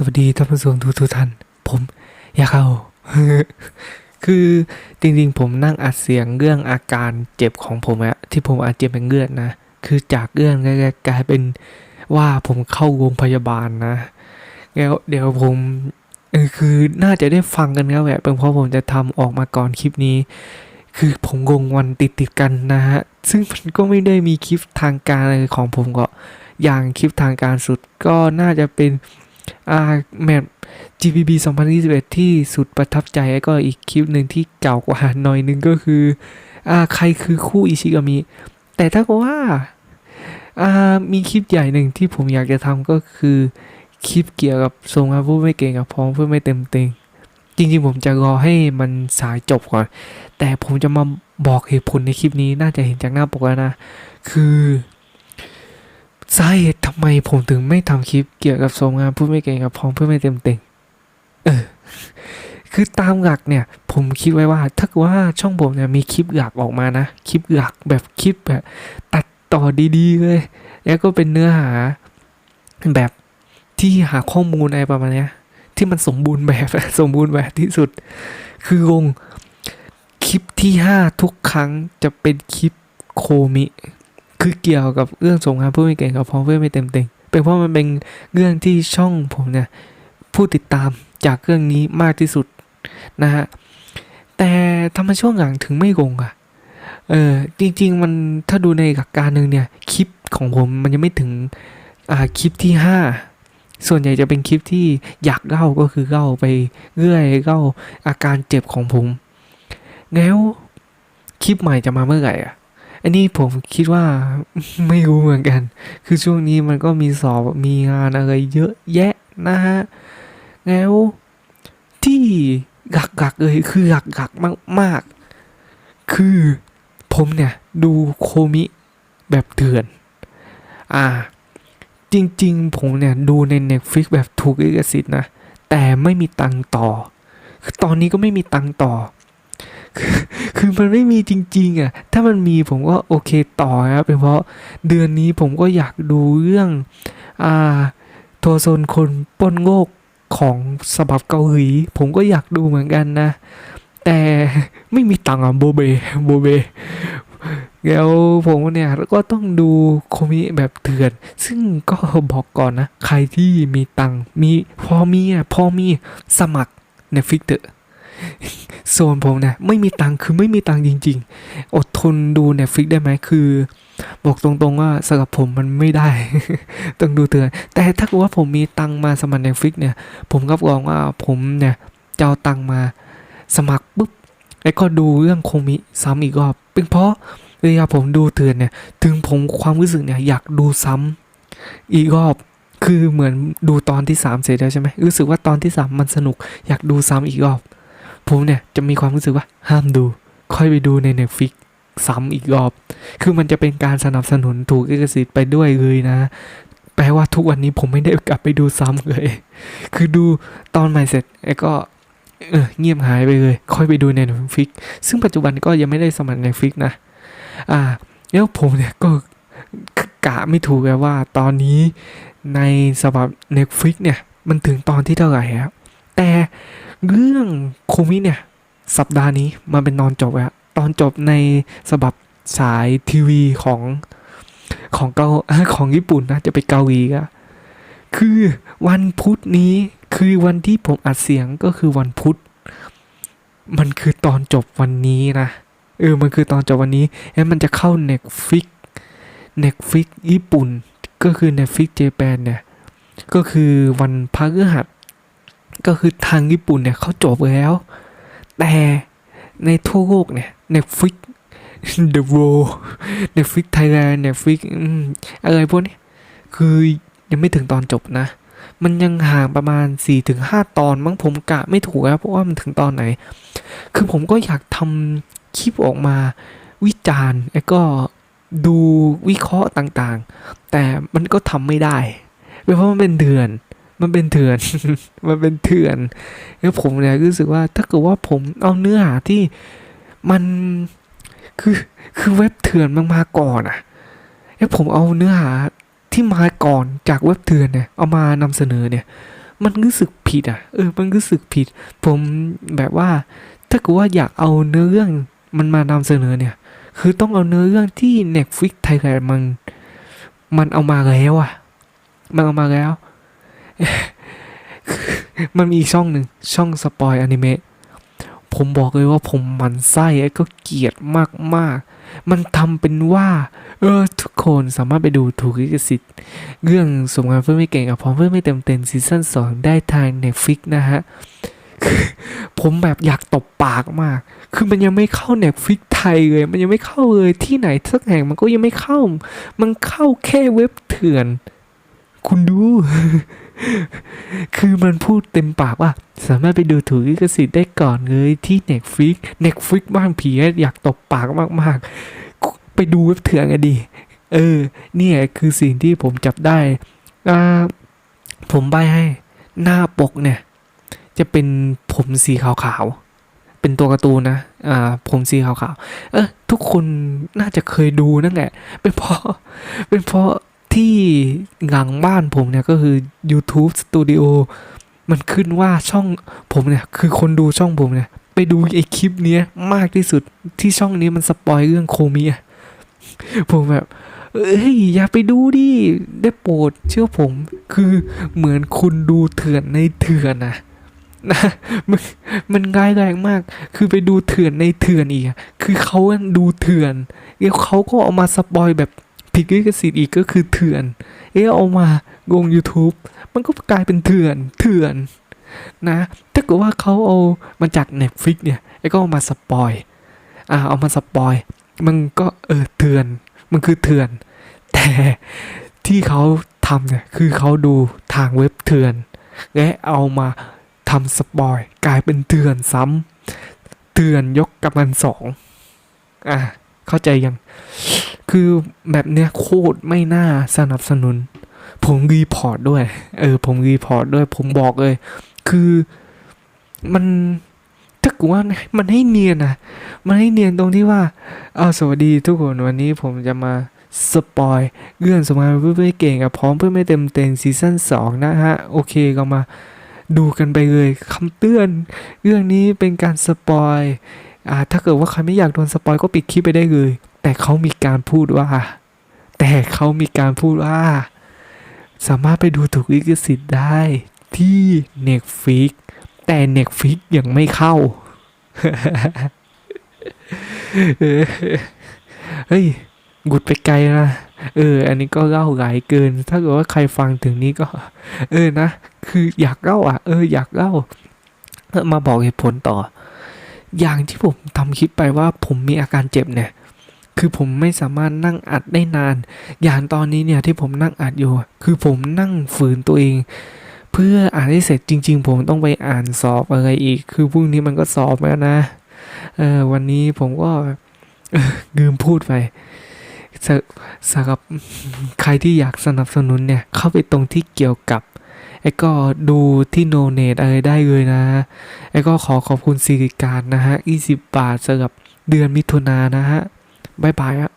สวัสดีท่านผู้ชมทุกทุกท่าน ผมยาเข้า คือจริงๆ ผมนั่งอัดเสียงเรื่องอาการเจ็บของผมอะที่ผมอาจเจ็บเป็นเลือดนะ คือจากเรื่องกลายเป็นว่าผมเข้าโรงพยาบาลนะแล้วเดี๋ยวผมคือน่าจะได้ฟังกันครับแบบเป็นเพราะผมจะทำออกมาก่อนคลิปนี้ คือผมงงวันติดติดกันนะฮะ ซึ่งมันก็ไม่ได้มีคลิปทางการอะไรของผมก็อย่างคลิปทางการสุดก็น่าจะเป็น อ่าแมตช์ GPB 2021 ที่สุดประทับใจแล้วก็อีกคลิปหนึ่งที่เก่ากว่าหน่อยนึงก็คืออ่าใครคือคู่อิชิกามิ แต่ถ้าก็ว่าอ่ามีคลิปใหญ่หนึ่งที่ผมอยากจะทำก็คือคลิปเกี่ยวกับทรงอาวุธไม่เก่งกับพร้อมเพื่อไม่เต็มเต็งจริงๆ ผมจะรอให้มันสายจบก่อน แต่ผมจะมาบอกเหตุผลในคลิปนี้น่าจะเห็นจากหน้าปกแล้วนะ คือสาเหตุ ไมผมถึงไม่ทำคลิปเกี่ยวกับทรงงานพูดไม่เก่งกับพร้อมเพื่อไม่เต็มเต็งเออคือตามหลักเนี่ย ผมคิดไว้ว่า ถ้าว่าช่องผมเนี่ยมีคลิปหลักออกมานะ คลิปหลักแบบคลิปแบบ ตัดต่อดีๆเลย แล้วก็เป็นเนื้อหาแบบที่หาข้อมูลอะไรประมาณเนี้ยที่มันสมบูรณ์แบบสมบูรณ์แบบที่สุด คือลงคลิปที่ห้าทุกครั้งจะเป็นคลิปโคมิ คือเกี่ยวกับเรื่องสงครามผู้ไม่เก่งกับพองเพื่อไม่เต็มเต็งเป็นเพราะมันเป็นเรื่องที่ช่องผมเนี่ยผู้ติดตามจากเรื่องนี้มากที่สุดนะฮะแต่ทำไมช่วงหลังถึงไม่ลงอะเออจริง ๆ มันถ้าดูในหลักการหนึ่งเนี่ยคลิปของผมมันยังไม่ถึงอ่าคลิปที่ห้าส่วนใหญ่จะเป็นคลิปที่อยากเล่าก็คือเล่าไปเรื่อยเล่าอาการเจ็บของผม แล้วคลิปใหม่จะมาเมื่อไหร่อะ อันนี้ผมคิดว่าไม่รู้เหมือนกัน คือช่วงนี้มันก็มีสอบมีงานอะไรเยอะแยะนะฮะ แล้วที่หลักๆเลยคือหลักๆมาก ๆ คือผมเนี่ย ดูโคมิแบบเถื่อน อ่า จริง ๆ ผมเนี่ย ดูใน Netflix แบบถูกลิขสิทธิ์นะ แต่ไม่มีตังค์ต่อ คือตอนนี้ก็ไม่มีตังค์ต่อ คือมันไม่มีจริง ๆ อะ ถ้ามันมีผมก็โอเคต่อครับเป็นเพราะเดือนนี้ผมก็อยากดูเรื่อง อ่า โทโซนคนป้นโงกของสบับเกาหลีผมก็อยากดูเหมือนกันนะ แต่ไม่มีตังค์อะโบเบโบเบแล้วผมเนี่ยก็ต้องดูโคมิแบบเถื่อน ซึ่งก็บอกก่อนนะ ใครที่มีตังค์มีพอมีอะพอมีสมัคร Netflix เถอะ ส่วนผมเนี่ยไม่มีตังค์คือไม่มีตังค์จริง ๆ อดทนดู Netflix ได้ไหมคือ บอกตรงๆว่าสำหรับผมมันไม่ได้ ต้องดูเตือน แต่ถ้าเกิดว่าผมมีตังค์มาสมัคร Netflix เนี่ย ผมรับรองว่าผมเนี่ยจะเอาตังค์มาสมัครปุ๊บแล้วก็ดูเรื่องโคมิซ้ำอีกรอบเป็นเพราะเวลาผมดูเตือนเนี่ย ถึงผมความรู้สึกเนี่ยอยากดูซ้ำอีกรอบคือเหมือนดูตอนที่สามเสร็จแล้วใช่ไหมรู้สึกว่าตอนที่สามมันสนุก อยากดูซ้ำอีกรอบ ผมเนี่ยจะมีความรู้สึกว่าห้ามดู ค่อยไปดูใน Netflix ซ้ำอีกรอบ คือมันจะเป็นการสนับสนุนถูกลิขสิทธิ์ไปด้วยเลยนะ แปลว่าทุกวันนี้ผมไม่ได้กลับไปดูซ้ำเลย คือดูตอนใหม่เสร็จแล้วก็เออเงียบหายไปเลย ค่อยไปดูใน Netflix ซึ่งปัจจุบันก็ยังไม่ได้สมัคร Netflix นะ อ่า แล้วผมเนี่ยก็กะไม่ถูกเลยว่าตอนนี้ในสำหรับ Netflix เนี่ย มันถึงตอนที่เท่าไหร่แล้วแต่ เรื่องโคมิเนี่ย สัปดาห์นี้มันเป็นตอนจบแล้วตอนจบในสบับสายทีวีของของเกาของญี่ปุ่นนะจะไปเกาหลีก็คือวันพุธนี้คือวันที่ผมอัดเสียงก็คือวันพุธ มันคือตอนจบวันนี้นะเออมันคือตอนจบวันนี้แล้วมันจะเข้า Netflix Netflix ญี่ปุ่น ก็คือ Netflix Japan เนี่ย ก็คือวันพฤหัส ก็คือทางญี่ปุ่นเนี่ยเขาจบแล้ว แต่ในทั่วโลกเนี่ย Netflix The World Netflix Thailand Netflix อะไรพวกนี้คือยังไม่ถึงตอนจบนะ มันยังห่างประมาณ 4-5 ตอนมั้งผมกะไม่ถูกแล้วเพราะว่ามันถึงตอนไหน คือผมก็อยากทำคลิปออกมาวิจารณ์แล้วก็ดูวิเคราะห์ต่างๆ แต่มันก็ทำไม่ได้เพราะมันเป็นเถื่อน มันเป็นเถื่อน มันเป็นเถื่อนแล้วผมเนี่ยรู้สึกว่าถ้าเกิดว่าผมเอาเนื้อหาที่มันคือคือเว็บเถื่อนมันมาก่อนอะแล้วผมเอาเนื้อหาที่มาก่อนจากเว็บเถื่อนเนี่ยเอามานำเสนอเนี่ย มันรู้สึกผิดอะ เออ มันรู้สึกผิด ผมแบบว่า ถ้าเกิดว่าอยากเอาเนื้อเรื่องมันมานำเสนอเนี่ย คือต้องเอาเนื้อเรื่องที่ Netflix ไทยแลนด์มัน มันเอามาแล้วอะ มันเอามาแล้ว มันมีอีกช่องหนึ่งช่องสปอยอนิเมะผมบอกเลยว่าผมหมันไส้ไอ้ก็เกลียดมากๆมันทำเป็นว่า เออ ทุกคนสามารถไปดูถูกลิขสิทธิ์ เรื่องสมงานเพื่อไม่เก่งกับพร้อมเพื่อไม่เต็มเต็มซีซั่นสองได้ทาง Netflix นะฮะ ผมแบบอยากตบปากมาก คือมันยังไม่เข้า Netflix ไทยเลย มันยังไม่เข้าเลยที่ไหนสักแห่งมันก็ยังไม่เข้า มันเข้าแค่เว็บเถื่อน คุณดู คือมันพูดเต็มปากว่า สามารถไปดูถูกลิขสิทธิ์ได้ก่อนเลยที่ Netflix Netflix บ้านผีอะอยากตบปากมากๆ ไปดูเว็บเถื่อนกันดี เออ เนี่ยคือสิ่งที่ผมจับได้อ่าผมใบให้ หน้าปกเนี่ย จะเป็นผมสีขาวๆ เป็นตัวการ์ตูนนะ อ่า ผมสีขาวๆ เออทุกคนน่าจะเคยดูนั่นแหละ เป็นเพราะ เป็นเพราะ ที่หลังบ้านผมเนี่ยก็คือ YouTube Studio มันขึ้นว่าช่องผมเนี่ย คือคนดูช่องผมเนี่ย ไปดูไอคลิปเนี้ยมากที่สุดที่ช่องนี้มันสปอยเรื่องโคมิอะผมแบบเอ้ยอย่าไปดูดิได้โปรดเชื่อผม คือเหมือนคุณดูเถื่อนในเถื่อนนะนะมันมันง่ายแรงมาก คือไปดูเถื่อนในเถื่อนอีกอะคือเขาดูเถื่อนแล้วเขาก็เอามาสปอยแบบ ผิดลิขสิทธิ์อีกก็คือเถื่อน เอ้เอามาลง YouTube มันก็กลายเป็นเถื่อนเถื่อนนะถ้าเกิดว่าเขาเอามาจาก Netflix เนี่ยไอ้ก็เอามาสปอยอ่าเอามาสปอย มันก็เออเถื่อน มันคือเถื่อน แต่ที่เขาทำเนี่ยคือเขาดูทางเว็บเถื่อน และเอามาทำสปอยกลายเป็นเถื่อนซ้ำเถื่อนยกกำลังสองอะเข้าใจยัง คือแบบเนี้ยโคตรไม่น่าสนับสนุน ผมรีพอร์ตด้วย เออ ผมรีพอร์ตด้วย ผมบอกเลย คือมันถ้ากูว่ามันให้เนียนนะมันให้เนียนตรงที่ว่า เอาสวัสดีทุกคนวันนี้ผมจะมาสปอยเรื่องสมัยเพื่อไม่เก่งกับพร้อมเพื่อไม่เต็มเต็มซีซั่นสองนะฮะ โอเคก็มาดูกันไปเลยคำเตือน เรื่องนี้เป็นการสปอยอ่าถ้าเกิดว่าใครไม่อยากโดนสปอยก็ปิดคลิปไปได้เลย แต่เขามีการพูดว่า แต่เขามีการพูดว่า สามารถไปดูถูกลิขสิทธิ์ได้ที่ Netflix แต่ Netflix ยังไม่เข้า เฮ้ยกุดไปไกลนะ เออ อันนี้ก็เล่าหลายเกิน ถ้าเกิดว่าใครฟังถึงนี้ก็ เออนะ คืออยากเล่าอะ เออ อยากเล่า มาบอกเหตุผลต่อ อย่างที่ผมทำคลิปไปว่าผมมีอาการเจ็บเนี่ย คือผมไม่สามารถนั่งอัดได้นาน อย่างตอนนี้เนี่ยที่ผมนั่งอัดอยู่ คือผมนั่งฝืนตัวเอง เพื่ออ่านให้เสร็จจริง ๆ ผมต้องไปอ่านสอบอะไรอีก คือพรุ่งนี้มันก็สอบแล้วนะเออวันนี้ผมก็ลืมพูดไปสสำหรับใครที่อยากสนับสนุนเนี่ย เข้าไปตรงที่เกี่ยวกับไอ้ก็ดูที่โนเนตอะไรได้เลยนะ ไอ้ก็ขอขอบคุณสิริการนะฮะ 20 บาทสำหรับเดือนมิถุนายนนะฮะ บายบายอะ